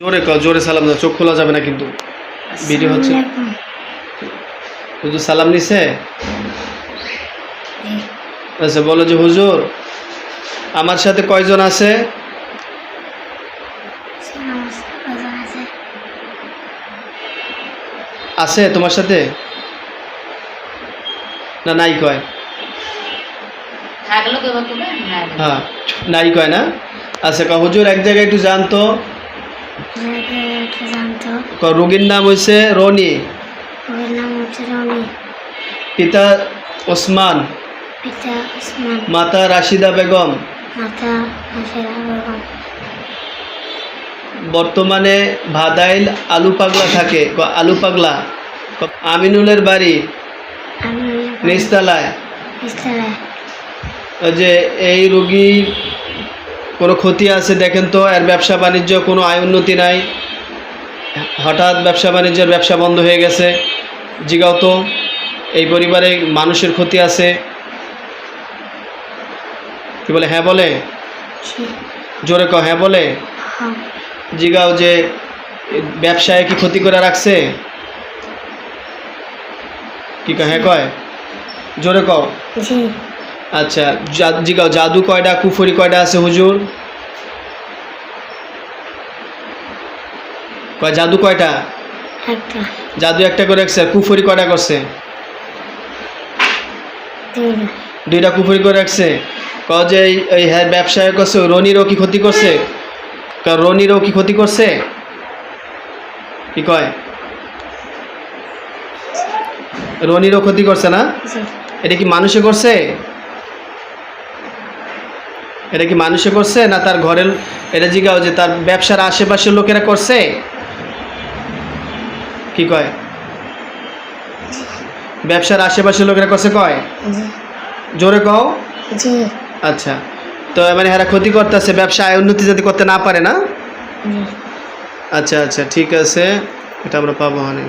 জোরে জোরে সালাম দাও চোখ খোলা যাবে না কিন্তু। ভিডিও হচ্ছে। হুজুর সালাম নিছে? আচ্ছা বলো যে হুজুর আমার সাথে কয়জন আছে? আছে আছে তোমার সাথে? না নাই কয়। হ্যাঁ নাই কয় না? আচ্ছা হুজুর এক জায়গায় একটু জানতো। রোগীর নাম হয়েছে রনি। পিতা ওসমান। মাতা রাশিদা বেগম। বর্তমানে ভাদাইল আলু পাগলা থাকে। আলু পাগলা। আমিনুলের বাড়ি। ওই যে এই রোগীর কোনো ক্ষতি আছে দেখেন তো এর ব্যবসা বাণিজ্য কোনো আয় উন্নতি নাই। হঠাৎ ব্যবসা বাণিজ্যের ব্যবসা বন্ধ হয়ে গেছে। জিগাও তো এই পরিবারে মানুষের ক্ষতি আছে। কি বলে হ্যাঁ বলে? জোরে কও হ্যাঁ বলে? হম জিগাও যে ব্যবসায় কি ক্ষতি করে রাখছে? কি কয় হ্যাঁ কয়? জোরে কও। আচ্ছা জিগাও জাদু কয়টা কুফরি কয়টা আছে হুজুর? কয় জাদু কয়টা? একটা। জাদু একটা করে রাখছে কুফরি কয়টা করছে? দুইটা। দুইটা কুফরি করে রাখছে। ক যে এই- হ্যাঁ ব্যবসায় করছে রনিরও কি ক্ষতি করছে? রনিরও কি ক্ষতি করছে? কি কয়? রনিরও ক্ষতি করছে না? এটা কি মানুষে করছে? এটা কি মানুষে করছে না তার ঘরের এটা জিগাও যে তার ব্যবসার আশেপাশের লোকেরা করছে? কি কয়? ব্যবসার আশেপাশের লোকেরা করছে কয়? জোরে কও। আচ্ছা। তো মানে এরা ক্ষতি করতেছে ব্যবসা আয় উন্নতি যদি করতে না পারে না? আচ্ছা আচ্ছা ঠিক আছে। এটা আমরা পাবো মানে